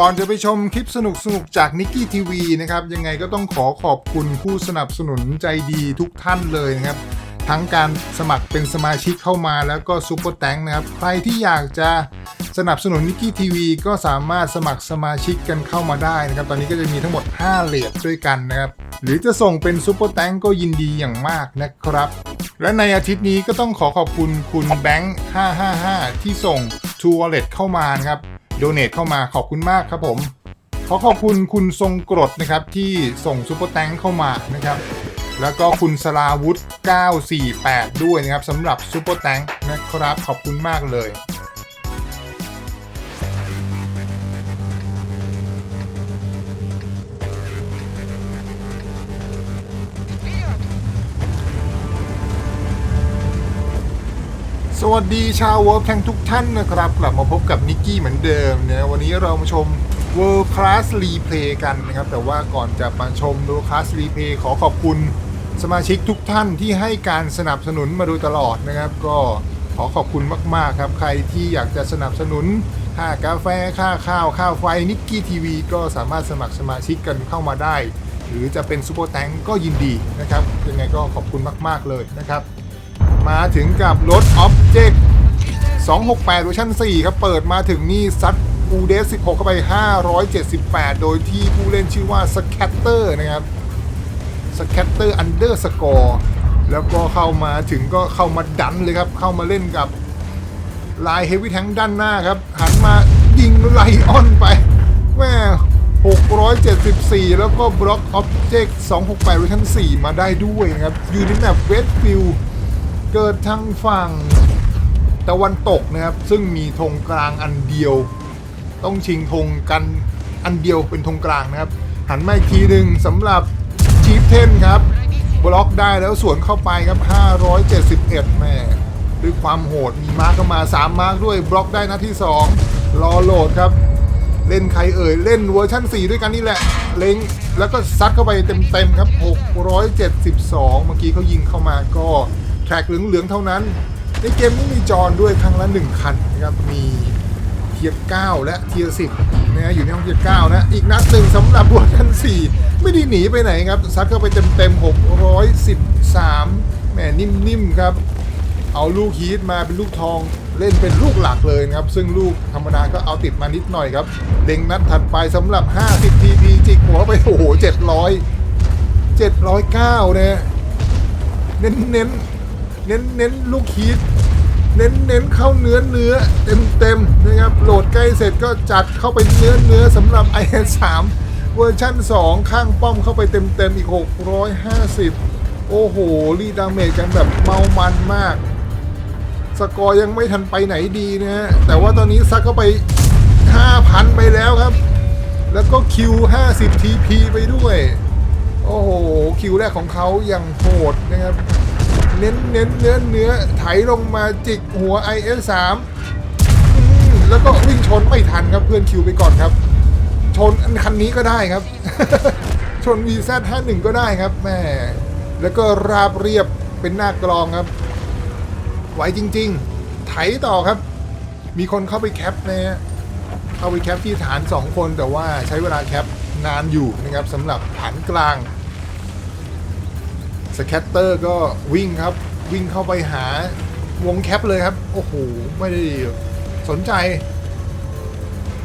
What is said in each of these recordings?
ก่อนจะไปชมคลิปสนุกสนุกๆจากนิกกี้ทีวีนะครับ ยังไงก็ต้องขอขอบคุณผู้สนับสนุนใจดีทุกท่านเลยนะครับ ทั้งการสมัครเป็นสมาชิกเข้ามาแล้วก็ซูเปอร์แตงนะครับ ใครที่อยากจะสนับสนุนนิกกี้ทีวีก็สามารถสมัครสมาชิกกันเข้ามาได้นะครับ ตอนนี้ก็จะมีทั้งหมด 5เหรียญด้วยกันนะครับ หรือจะส่งเป็นซูเปอร์แตงก็ยินดีอย่างมากนะครับ และในอาทิตย์นี้ก็ต้องขอขอบคุณคุณแบงค์555 ที่ส่ง True Wallet เข้ามานะครับ โดเนทเข้ามาขอบคุณมากครับผม ขอขอบคุณคุณทรงกรดนะครับที่ส่งซูเปอร์แตงเข้ามานะครับ แล้วก็คุณสลาวุธ948 ด้วยนะครับสำหรับซูเปอร์แตงนะครับขอบคุณมากเลย สวัสดีชาวเวิร์กแทงทุกท่านนะครับ กลับมาพบกับนิกกี้เหมือนเดิมนะวันนี้เรามาชม World Class Replay กันนะครับ แต่ว่าก่อนจะมาชม World Class Replay ขอขอบคุณสมาชิกทุกท่านที่ให้การสนับสนุนมาโดยตลอดนะครับ ก็ขอขอบคุณมาก ๆ ครับ ใครที่อยากจะสนับสนุนค่ากาแฟค่าข้าวค่าวไฟนิกกี้ทีวีก็สามารถสมัครสมาชิกกันเข้ามาได้ หรือจะเป็นซูเปอร์แตงก็ยินดีนะครับยังไงก็ขอบคุณมาก ๆ เลยนะครับ มาถึงกับรถ Object 268เวอร์ชัน4ครับ เปิดมาถึงนี่ซัดอูเดส16 เข้าไป 578 โดยที่ผู้เล่นชื่อว่า Scatter นะครับ Scatter Underscore แล้วก็เข้ามาถึงก็เข้ามาดันเลยครับ เข้ามาเล่นกับลายเฮฟวี่แทงด้านหน้าครับ หันมายิงไลออนไปแม่674 แล้วก็บล็อก Object 268เวอร์ชัน4มาได้ด้วยนะครับ อยู่ในแมปเวสฟิลด์ เกิดทางฝั่งตะวันตกนะครับ ซึ่งมีธงกลางอันเดียว ต้องชิงธงกันอันเดียวเป็นธงกลางนะครับ หันมาอีกทีหนึ่งสำหรับชีฟเทนครับบล็อกได้แล้วสวนเข้าไปครับ 571 แม่ด้วยความโหดมีมาร์กเข้ามา 3 มาร์กด้วยบล็อกได้นะที่ 2 รอโหลดครับ เล่นใครเอ่ย เล่นเวอร์ชั่น 4 ด้วยกันนี่แหละ เล็งแล้วก็ซัดเข้าไปเต็มๆครับ 672 เมื่อกี้เขายิงเข้ามาก็ แทร็กเหลืองๆเท่านั้น ในเกมนี้มีจอนด้วยครั้งละ 1 คันนะครับ มีเทียร์9และเทียร์10นะฮะอยู่ในห้องเทียร์9นะ อีกนัดหนึ่งสำหรับเวอร์ชัน 4 ไม่ได้หนีไปไหนครับ ซัดเข้าไปเต็มๆ 613แหมนิ่มๆครับ เอาลูกฮีทมาเป็นลูกทองเล่นเป็นลูกหลักเลยนะครับ ซึ่งลูกธรรมดาก็เอาติดมานิดหน่อยครับ เล็งนัดถัดไปสำหรับ 50 TP จิกหัวไปโอ้โห700 709นะฮะเน้นเน้น เน้นเน้นลูกฮีทเน้นเน้นเข้าเนื้อเนื้อเต็มเต็มนะครับโหลดใกล้เสร็จก็จัดเข้าไปเนื้อเนื้อสำหรับ IS3 เวอร์ชั่น 2 ข้างป้อมเข้าไปเต็มเต็มอีก 650 โอ้โห รีดาเมจกันแบบเมามันมาก สกอร์ยังไม่ทันไปไหนดีนะฮะ แต่ว่าตอนนี้ซักเข้าไป 5,000 ไปแล้วครับ แล้วก็คิว 50 TP ไปด้วย โอ้โห คิวแรกของเขายังโหดนะครับ เน้นเน้นเนื้อเนื้อไถลงมาจิกหัว IS3 อืมแล้วก็วิ่งชนไม่ทันครับเพื่อนคิวไปก่อนครับชนอันคันนี้ก็ได้ครับ ชน VZ51 ก็ได้ครับแม่แล้วก็ราบเรียบเป็นหน้ากลองครับ ไหวจริง ๆ ไถต่อครับ มีคนเข้าไปแคปนะฮะเข้าไปแคปที่ฐาน 2 คนแต่ว่าใช้เวลาแคปนานอยู่นะครับสำหรับฐานกลาง สแคตเตอร์ก็วิ่งครับ วิ่งเข้าไปหาวงแคปเลยครับ โอ้โห ไม่ได้สนใจ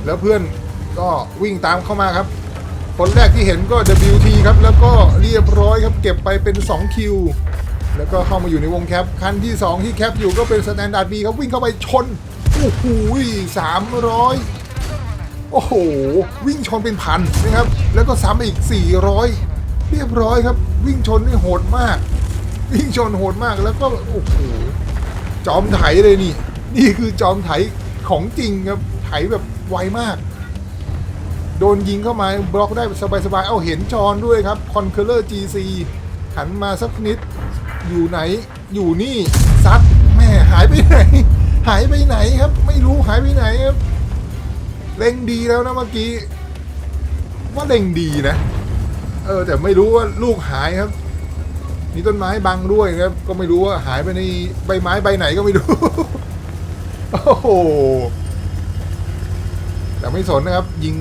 แล้วเพื่อนก็วิ่งตามเข้ามาครับ คนแรกที่เห็นก็ WT ครับ แล้วก็เรียบร้อยครับ เก็บไปเป็น 2 คิว แล้วก็เข้ามาอยู่ในวงแคป คันที่ 2 ที่แคปอยู่ก็เป็นสแตนดาร์ดบีครับวิ่งเข้าไปชน โอ้โหสามร้อยโอ้โห วิ่งชนเป็นพันนะครับ แล้วก็ซ้ำอีก 400 เรียบร้อยครับ วิ่งชนนี่โหดมาก วิ่งชนโหดมากแล้วก็โอ้โหจอมไถเลยนี่ นี่คือจอมไถของจริงครับไถแบบไวมาก โดนยิงเข้ามาบล็อกได้สบายๆเอาเห็นจอนด้วยครับ Conqueror GC หันมาสักนิดอยู่ไหนอยู่นี่ซัดแม่หายไปไหน หายไปไหนครับ ไม่รู้หายไปไหนครับเล็งดีแล้วนะเมื่อกี้ ว่าเล็งดีนะ เออ แต่ไม่รู้ว่าลูกหายครับ มีต้นไม้บังด้วยครับ ก็ไม่รู้ว่าหายไปในใบไม้ใบไหนก็ไม่รู้ โอ้โห แต่ไม่สนนะครับ ยิง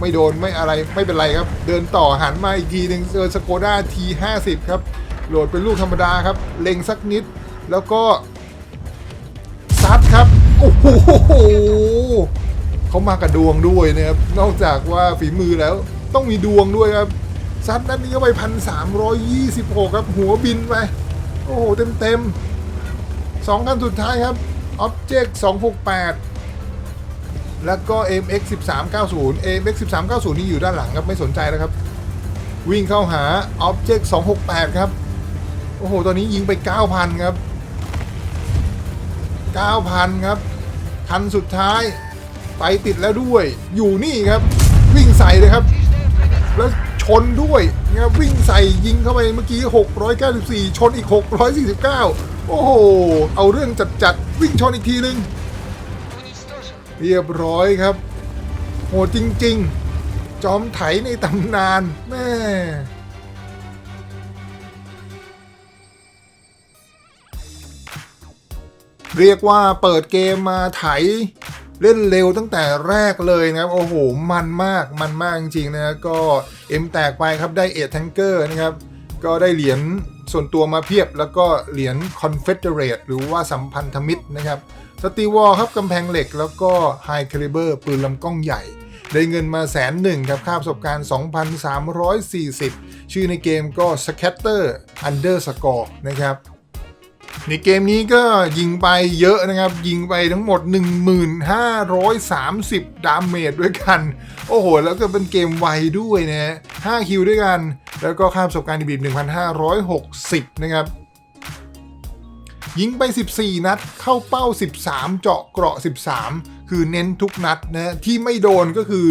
ไม่โดนไม่อะไรไม่เป็นไรครับ เดินต่อหันมาอีกทีหนึ่งเจอสโกด้าที50ครับ โหลดเป็นลูกธรรมดาครับ เล็งสักนิด แล้วก็ซัดครับ โอ้โหเขามากับดวงด้วยนะครับ นอกจากว่าฝีมือแล้วต้องมีดวงด้วยครับ ซัดนัดนี้เข้าไปพันสามร้อยยี่สิบหกครับ หัวบินไป โอ้โห เต็มเต็มสองคันสุดท้ายครับ Object 268 แล้วก็ MX 1390 MX 1390 นี่อยู่ด้านหลังครับ ไม่สนใจแล้วครับ วิ่งเข้าหา Object 268 ครับ โอ้โห ตอนนี้ยิงไป 9,000 ครับ 9,000 ครับ คันสุดท้ายไปติดแล้วด้วย อยู่นี่ครับ วิ่งใส่เลยครับ แล้ว นด้วยนะวิ่งใส่ยิงเข้าไปเมื่อกี้ 694 ชนอีก 649 โอ้โห เอาเรื่องจัดๆ วิ่งชนอีกทีนึง เรียบร้อยครับ โหดจริงๆ จอมไถในตำนานแม่เรียกว่าเปิดเกมมาไถ เล่นเร็วตั้งแต่แรกเลยนะครับ โอ้โห มันมากมันมากจริงๆนะก็เอ็มแตกไปครับได้เอทแทงเกอร์นะครับ ก็ได้เหรียญส่วนตัวมาเพียบ แล้วก็เหรียญคอนเฟเดเรตหรือว่าสัมพันธมิตรนะครับสตีวอลครับกำแพงเหล็กแล้วก็ไฮคาลิเบอร์ปืนลำกล้องใหญ่ ได้เงินมาแสนหนึ่งครับค่าประสบการณ์ 2,340 ชื่อในเกมก็ Scatter Underscore นะครับ ในเกมนี้ก็ยิงไปเยอะนะครับ ยิงไปทั้งหมด 1530 ดาเมจด้วยกัน โอ้โห แล้วก็เป็นเกมไวด้วยนะ 5 คิวด้วยกัน แล้วก็ค่าประสบการณ์ดีบีบ1560 นะครับ ยิงไป 14 นัด เข้าเป้า 13 เจาะเกราะ 13 คือเน้นทุกนัดนะ ที่ไม่โดนก็คือ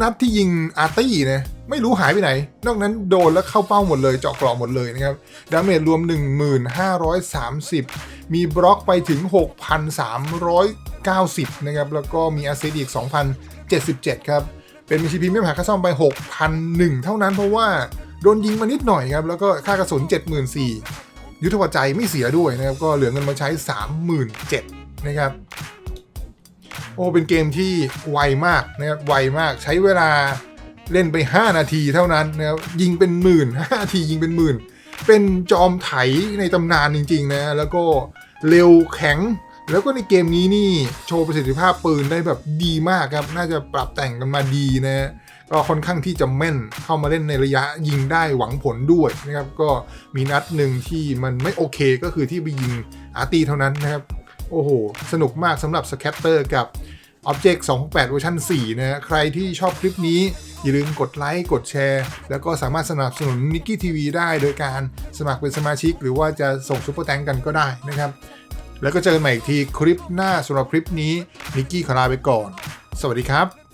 นัดที่ยิงอาร์ตี้นะ ไม่รู้หายไปไหน นอกนั้นโดนแล้วเข้าเป้าหมดเลยเจาะกราะหมดเลยนะครับ ดาเมจรวม 1530 มีบล็อกไปถึง 6,390 นะครับ แล้วก็มีอาซิดอีก 2,077 ครับ เป็นบัญชีพรีเมียมหาค่าซ่อมไป 6,001 เท่านั้นเพราะว่าโดนยิงมานิดหน่อยครับ แล้วก็ค่ากระสุน 74,000 ยุทธวัใจไม่เสียด้วยนะครับ ก็เหลือเงินมาใช้ 37,000 นะครับโอ้เป็นเกมที่ไวมากนะครับไวมากใช้เวลา เล่นไป 5 นาทีเท่านั้นนะครับยิงเป็นหมื่น5นาทียิงเป็นหมื่น เป็นจอมไถในตำนานจริงๆนะ แล้วก็เร็วแข็ง แล้วก็ในเกมนี้นี่โชว์ประสิทธิภาพปืนได้แบบดีมากครับ น่าจะปรับแต่งกันมาดีนะก็ค่อนข้างที่จะแม่นเข้ามาเล่นในระยะยิงได้หวังผลด้วยนะครับ ก็มีนัดหนึ่งที่มันไม่โอเคก็คือที่ไปยิงอาร์ตีเท่านั้นนะครับ โอ้โห สนุกมากสำหรับ Scatter กับ Object 268เวอร์ชัน4นะใครที่ชอบคลิปนี้ อย่าลืมกดไลค์ กดแชร์ แล้วก็สามารถสนับสนุนนิกกี้ทีวีได้โดยการสมัครเป็นสมาชิก หรือว่าจะส่งซุปเปอร์แตงกันก็ได้นะครับ แล้วก็เจอกันใหม่อีกทีคลิปหน้าสำหรับคลิปนี้นิกกี้ขอลาไปก่อน สวัสดีครับ